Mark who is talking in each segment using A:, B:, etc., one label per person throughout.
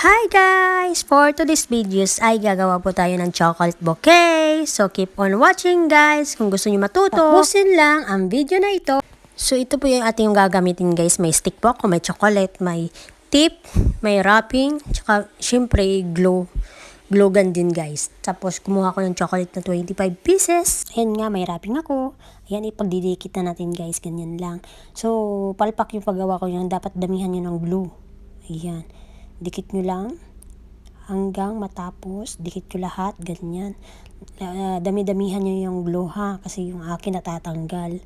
A: Hi guys! For today's videos ay gagawa po tayo ng chocolate bouquet. So keep on watching guys kung gusto niyo matuto. Tapusin lang ang video na ito. So ito po yung ating gagamitin guys. May stick po ako, may chocolate, may tip, may wrapping, tsaka syempre glow. Glow gun din guys. Tapos kumuha ko ng chocolate na 25 pieces. Ayan nga, may wrapping ako. Ayan, ipagdidikit na natin guys. Ganyan lang. So, palpak yung paggawa ko yan. Dapat damihan nyo ng glue. Ayan. Dikit nyo lang hanggang matapos. Dikit ko lahat. Ganyan. Dami-damihan nyo yung glue. Kasi yung akin natatanggal.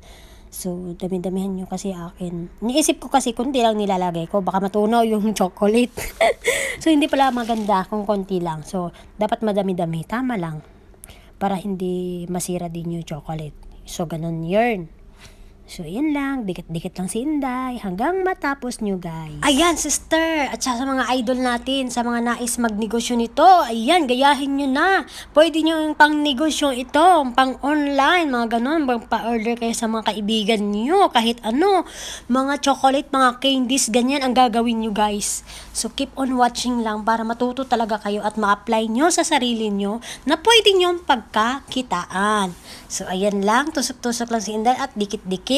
A: So, dami-damihan nyo kasi akin. Niisip ko kasi kunti lang nilalagay ko. Baka matunaw yung chocolate. so, hindi pala maganda kung konti lang. So, dapat madami-dami. Tama lang. Para hindi masira din yung chocolate. So, ganun yun. So, yun lang. Dikit-dikit lang si Inday. Hanggang matapos nyo, guys. Ayan, sister. At sa mga idol natin, sa mga nais magnegosyo nito, ayan, gayahin nyo na. Pwede nyo yung pang negosyo ito, pang online, mga ganun. Pa-order kayo sa mga kaibigan nyo. Kahit ano, mga chocolate, mga candies, ganyan ang gagawin nyo, guys. So, keep on watching lang para matuto talaga kayo at ma-apply nyo sa sarili nyo na pwede nyo pagkakitaan. So, ayan lang. Tusok-tusok lang si Inday at dikit-dikit.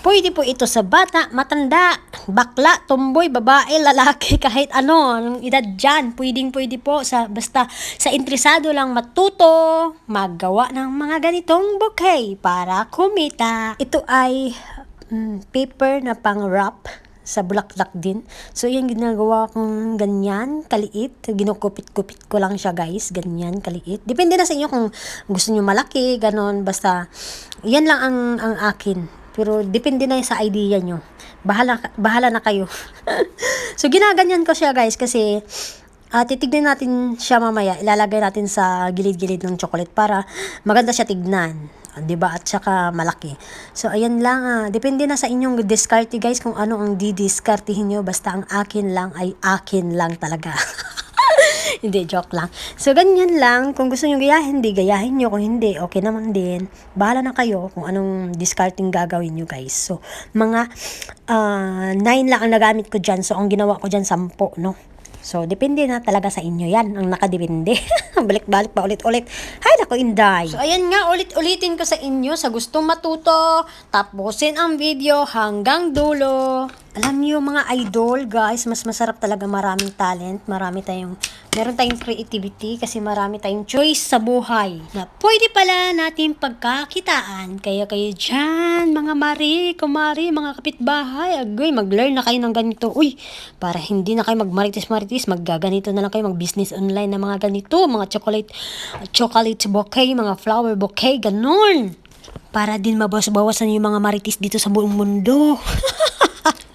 A: Pwede po ito sa bata, matanda, bakla, tomboy, babae, lalaki, kahit ano, anong edad dyan. Pwedeng pwede po sa, basta sa interesado lang matuto, maggawa ng mga ganitong bouquet para kumita. Ito ay mm, paper na pang wrap sa bulaklak din. So, yan ginagawa kong ganyan, kaliit. Ginukupit-kupit ko lang siya, guys. Ganyan, kaliit. Depende na sa inyo kung gusto nyo malaki, ganon. Basta, yan lang ang, ang akin. Pero, depende na sa idea nyo. Bahala, bahala na kayo. so, ginaganyan ko siya, guys, kasi Ah, titignan natin siya mamaya. Ilalagay natin sa gilid-gilid ng chocolate para maganda siya tignan. Ah, 'Di ba? At saka malaki. So, ayan lang. Ah. Depende na sa inyong diskarte, guys, kung ano ang didiskartihin nyo. Basta ang akin lang ay akin lang talaga. hindi, joke lang. So, ganyan lang. Kung gusto nyo gayahin, hindi, gayahin nyo. Kung hindi, okay naman din. Bahala na kayo kung anong discarding gagawin nyo, guys. So, mga uh, nine lang ang nagamit ko dyan. So, ang ginawa ko dyan, sampo, no? So, depende na talaga sa inyo yan, ang nakadepende. Balik-balik pa ulit-ulit. Hay, nako, Inday. So, ayan nga, ulit-ulitin ko sa inyo sa gustong matuto. Tapusin ang video hanggang dulo. Alam niyo mga idol, guys, mas masarap talaga maraming talent. Marami tayong, meron tayong creativity kasi marami tayong choice sa buhay. Na pwede pala natin pagkakitaan. Kaya kayo dyan, mga mari, kumari, mga kapitbahay, agoy, mag-learn na kayo ng ganito. Uy, para hindi na kayo magmaritis-maritis, maggaganito na lang kayo, mag-business online na mga ganito, mga chocolate, chocolate bouquet, mga flower bouquet, ganun. Para din mabawas-bawasan yung mga maritis dito sa buong mundo.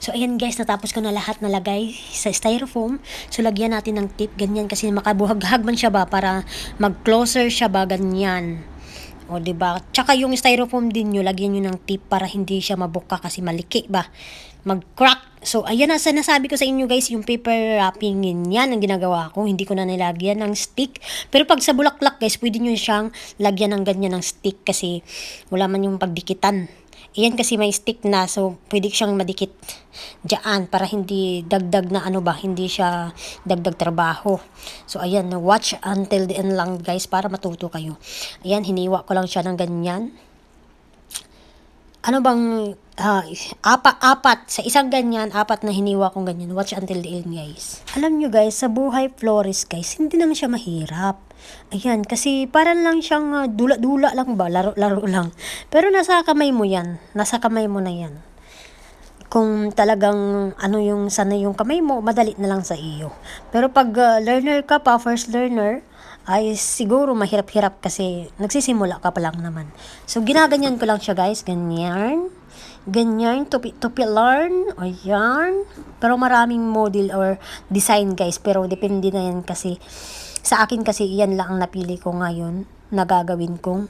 A: So, ayan guys, natapos ko na lahat na lagay sa styrofoam. So, lagyan natin ng tip, ganyan, kasi makabuhag-hag man siya ba, para mag-closer siya ba, ganyan. O, di ba? Tsaka yung styrofoam din nyo, lagyan nyo ng tip para hindi siya mabuka kasi maliki ba? Mag-crack. So, ayan na, sinasabi ko sa inyo guys, yung paper wrapping yan ang ginagawa ko. Hindi ko na nilagyan ng stick. Pero pag sa bulaklak guys, pwede nyo siyang lagyan ng ganyan ng stick kasi wala man yung pagdikitan. Iyan kasi may stick na so pwede siyang madikit diyan para hindi dagdag na ano ba, hindi siya dagdag trabaho. So ayan, watch until the end lang guys para matuto kayo. Ayan, hiniwa ko lang siya ng ganyan. Ano bang uh, apat, apat, sa isang ganyan, apat na hiniwa kong ganyan. Watch until the end, guys. Alam nyo, guys, sa buhay florist, guys, hindi naman siya mahirap. Ayan, kasi parang lang siyang uh, dula-dula lang ba, laro-laro lang. Pero nasa kamay mo yan. Nasa kamay mo na yan. Kung talagang ano yung sana yung kamay mo, madali na lang sa iyo. Pero pag uh, learner ka pa, first learner, ay siguro mahirap-hirap kasi nagsisimula ka pa lang naman. So, ginaganyan ko lang siya guys, ganyan. Ganyan, tupi-tupi learn, o yan. Pero maraming model or design guys, pero depende na yan kasi sa akin kasi yan lang ang napili ko ngayon na gagawin kong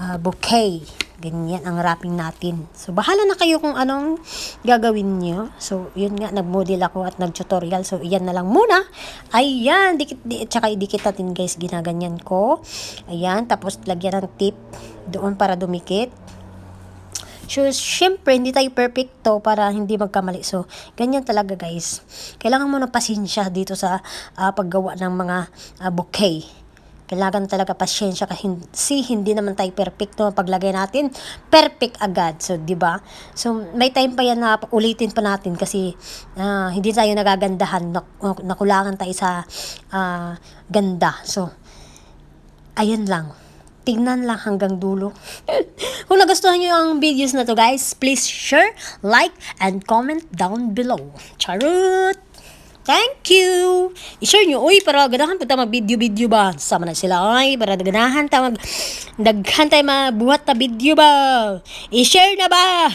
A: uh, bouquet. Ganyan ang wrapping natin. So, bahala na kayo kung anong gagawin nyo. So, yun nga, nag-model ako at nag-tutorial. So, iyan na lang muna. Ayan, dikit, di, tsaka idikit natin guys, ginaganyan ko. Ayan, tapos lagyan ng tip doon para dumikit. So, syempre, hindi tayo perfecto para hindi magkamali. So, ganyan talaga guys. Kailangan mo ng pasensya dito sa ah, paggawa ng mga ah, bouquet. Kailangan talaga pasyensya kasi hindi naman tayo perfecto paglagay natin. Perfect agad. So, di ba? So, may time pa yan na ulitin pa natin kasi ah, hindi tayo nagagandahan. Nak- nakulangan tayo sa ah, ganda. So, ayan lang. Tingnan lang hanggang dulo. Kung nagustuhan nyo ang videos na to guys, please share, like, and comment down below. Charot! Thank you! I-share nyo, uy, para ganahan po tayo mag-video-video ba? Sama na sila, ay, para ganahan tayo mag... Daghan tayo mabuhat na video ba? I-share na ba?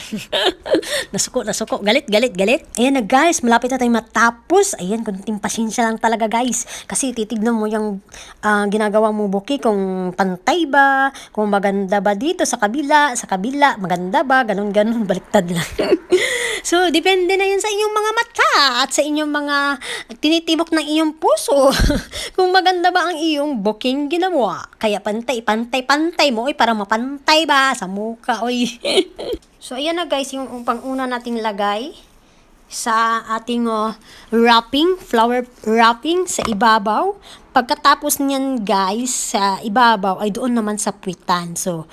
A: nasuko, nasuko. Galit, galit, galit. Ayan na guys, malapit na tayo matapos. Ayan, kunting pasensya lang talaga guys. Kasi titignan mo yung ah, ginagawa mo buki kung pantay ba, kung maganda ba dito sa kabila, sa kabila, maganda ba, ganun, ganun, baliktad lang. So, depende na yan sa inyong mga mata at sa inyong mga tinitibok ng iyong puso. kung maganda ba ang iyong booking ginawa. Kaya pantay, pantay, pantay mo. Oy, para mapantay ba sa muka, oy. so, ayan na guys, yung pang-una nating lagay sa ating oh, wrapping, flower wrapping sa ibabaw. Pagkatapos niyan guys, sa ibabaw ay doon naman sa puwitan. So,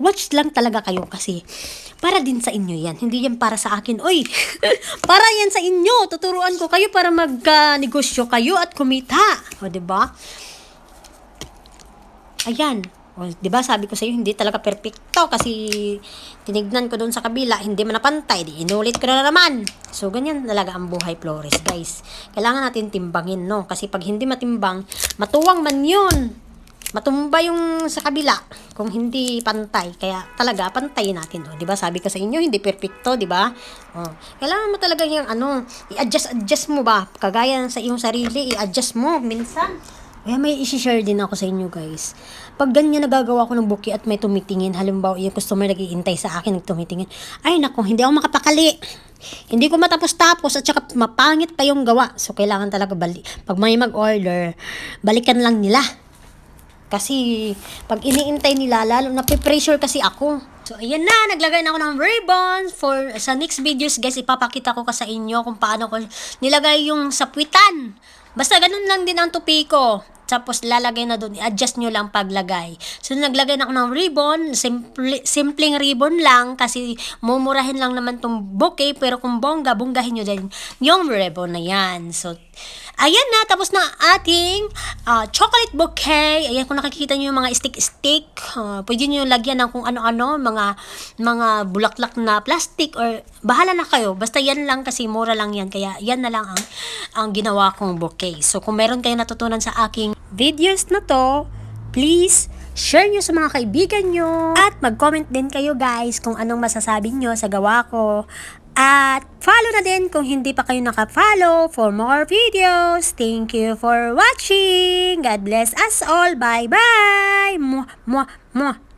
A: watch lang talaga kayo kasi para din sa inyo yan. Hindi yan para sa akin. Oy, para yan sa inyo. Tuturuan ko kayo para magka-negosyo kayo at kumita. O, ba? Ayan. O, 'di ba sabi ko sa iyo hindi talaga perpekto kasi tinignan ko doon sa kabila, hindi man napantay, di inulit ko na naman. So ganyan talaga ang buhay Flores, guys. Kailangan natin timbangin, no? Kasi pag hindi matimbang, matuwang man 'yun. Matumba yung sa kabila kung hindi pantay. Kaya talaga pantayin natin, oh. 'di ba? Sabi ko sa inyo, hindi perpekto, 'di ba? Oh. Kailangan mo talaga yung ano, i-adjust adjust mo ba? Kagaya sa iyong sarili, i-adjust mo minsan. Kaya may isi-share din ako sa inyo guys. Pag ganyan nagagawa ko ng buki at may tumitingin, halimbawa yung customer nagiintay sa akin nagtumitingin, ay nako, hindi ako makapakali. Hindi ko matapos-tapos at saka mapangit pa yung gawa. So kailangan talaga bali pag may mag-order, balikan lang nila. Kasi pag iniintay nila, lalo na pressure kasi ako. So ayan na, naglagay na ako ng ribbon for sa next videos guys, ipapakita ko ka sa inyo kung paano ko nilagay yung sapwitan. Basta ganun lang din ang tupi ko. Tapos lalagay na doon, i-adjust nyo lang paglagay. So naglagay na ako ng ribbon, simple, simpleng ribbon lang kasi mumurahin lang naman tong bouquet pero kung bongga, bonggahin nyo din yung ribbon na yan. So ayan na, tapos na ating ah, chocolate bouquet. Ayan, kung nakikita nyo yung mga stick-stick, ah, pwede nyo lagyan ng kung ano-ano, mga, mga bulaklak na plastic or bahala na kayo. Basta yan lang kasi mura lang yan. Kaya yan na lang ang, ang ginawa kong bouquet. So kung meron kayong natutunan sa aking videos na to, please share nyo sa mga kaibigan nyo. At mag-comment din kayo guys kung anong masasabi nyo sa gawa ko. At follow na din kung hindi pa kayo naka-follow for more videos. Thank you for watching. God bless us all. Bye-bye. Mwah, mwah, mwah.